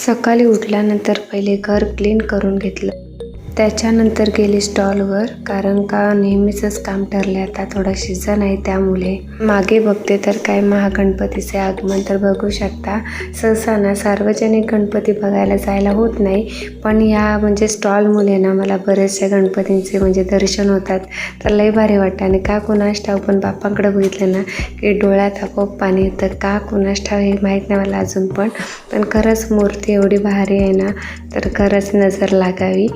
सकाळी उठल्यानंतर पहिले घर क्लीन करून घेतलं. त्याच्यानंतर गेली स्टॉलवर कारण का नेहमीचंच काम ठरलं आता थोडा सीझन आहे त्यामुळे. मागे बघते तर काय महागणपतीचे आगमन तर बघू शकता. सहसा ना सार्वजनिक गणपती बघायला जायला होत नाही पण या म्हणजे स्टॉलमुळे ना मला बरेचसे गणपतींचे म्हणजे दर्शन होतात. तर लई भारी वाटतं. आणि का कुणास ठाव पण बाप्पांकडे बघितलं ना की डोळ्यात आपोआप पाणी येतं. का कुणास ठाव हे माहीत नाही मला अजून पण. पण खरंच मूर्ती एवढी भारी आहे ना तर खरंच नजर लागावी.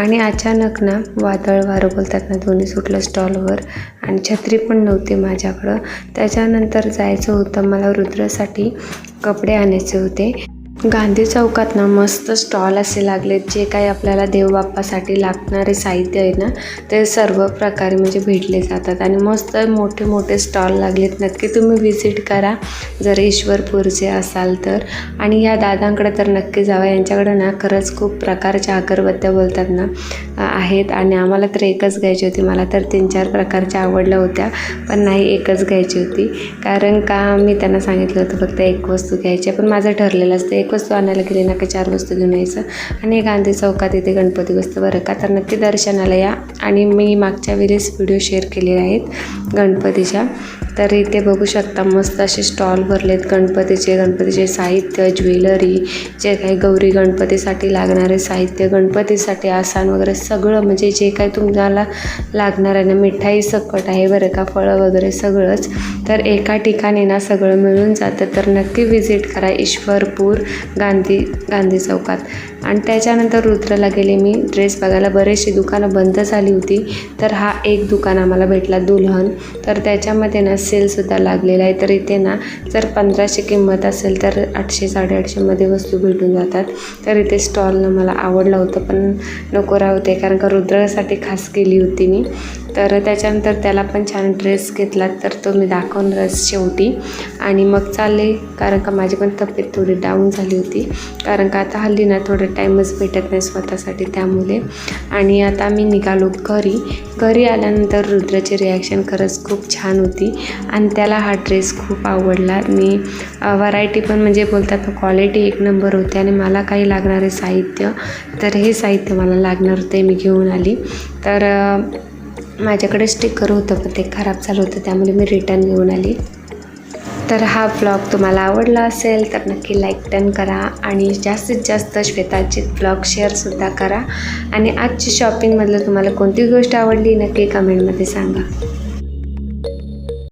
आणि अचानक ना वादळ वारं बोलतात ना दोन्ही सुटलं स्टॉलवर आणि छत्री पण नव्हती माझ्याकडं. त्याच्यानंतर जायचं होतं मला रुद्रासाठी कपडे आणायचे होते. गांधी चौकात ना मस्त स्टॉल असे लागलेत जे काही आपल्याला देवबाप्पासाठी लागणारे साहित्य आहे ना ते सर्व प्रकारे म्हणजे भेटले जातात. आणि मस्त मोठे मोठे स्टॉल लागलेत नक्की तुम्ही व्हिजिट करा जर ईश्वरपूरचे असाल तर. आणि या दादांकडे तर नक्की जावा. यांच्याकडं ना खरंच खूप प्रकारच्या अगरबत्त्या बोलतात ना आहेत. आणि आम्हाला तर एकच घ्यायची होती. मला तर तीन चार प्रकारच्या आवडल्या होत्या पण नाही एकच घ्यायची होती. कारण का मी त्यांना सांगितलं होतं फक्त एक वस्तू घ्यायची आहे. पण माझं ठरलेलं असतं एक वस्तू आणायला गेली ना की चार वस्तू घेऊन यायचं? आणि गांधी चौकात इथे गणपती बसतं बरं का? तर नक्की दर्शनाला या. आणि मी मागच्या वेळेस व्हिडिओ शेअर केलेले आहेत गणपतीच्या. तर इथे बघू शकता मस्त असे स्टॉल भरलेत गणपतीचे गणपतीचे साहित्य ज्वेलरी जे काही गौरी गणपतीसाठी लागणारे साहित्य गणपतीसाठी आसान वगैरे सगळं म्हणजे जे काही तुम्हाला लागणार आहे ना मिठाई सकट आहे बरं का फळं वगैरे सगळंच. तर एका ठिकाणी ना सगळं मिळून जातं. तर नक्की व्हिजिट करा ईश्वरपूर गांधी गांधी चौकात. आणि त्याच्यानंतर रुद्रला गेले मी. ड्रेस बघायला बरेचशी दुकानं बंद झाली होती. तर हा एक दुकान आम्हाला भेटला दुल्हन. तर त्याच्यामध्ये ना सेलसुद्धा लागलेला आहे. तर इथे ना जर पंधराशे किंमत असेल तर आठशे साडेआठशेमध्ये वस्तू भेटून जातात. तर इथे स्टॉलनं मला आवडलं होतं पण नको राहते कारण का रुद्रासाठी खास केली होती मी. तर त्याच्यानंतर त्याला पण छान ड्रेस घेतला. तर तो मी दाखवणारच शेवटी. आणि मग चालले. कारण का माझी पण तब्येत थोडी डाऊन झाली. होती. कारण का आता हल्ली ना थोडं टाईमच भेटत नाही स्वतःसाठी त्यामुळे. आणि आता मी निघालो घरी. घरी आल्यानंतर रुद्राची रिॲक्शन खरंच खूप छान होती. आणि त्याला हा ड्रेस खूप आवडला. मी व्हरायटी पण म्हणजे बोलतात ना क्वालिटी एक नंबर होती. आणि मला काही लागणारे साहित्य तर हे साहित्य मला लागणार होते मी घेऊन आली. तर माझ्याकडे स्टिकर होतं पण ते खराब झालं होतं. त्यामुळे मी रिटर्न घेऊन आली. तर हा ब्लॉग तुम्हाला आवडला असेल तर नक्की लाईक टन करा आणि जास्तीत जास्त श्वेताचे ब्लॉग शेअरसुद्धा करा. आणि आजची शॉपिंगमधलं तुम्हाला कोणती गोष्ट आवडली नक्की कमेंटमध्ये सांगा.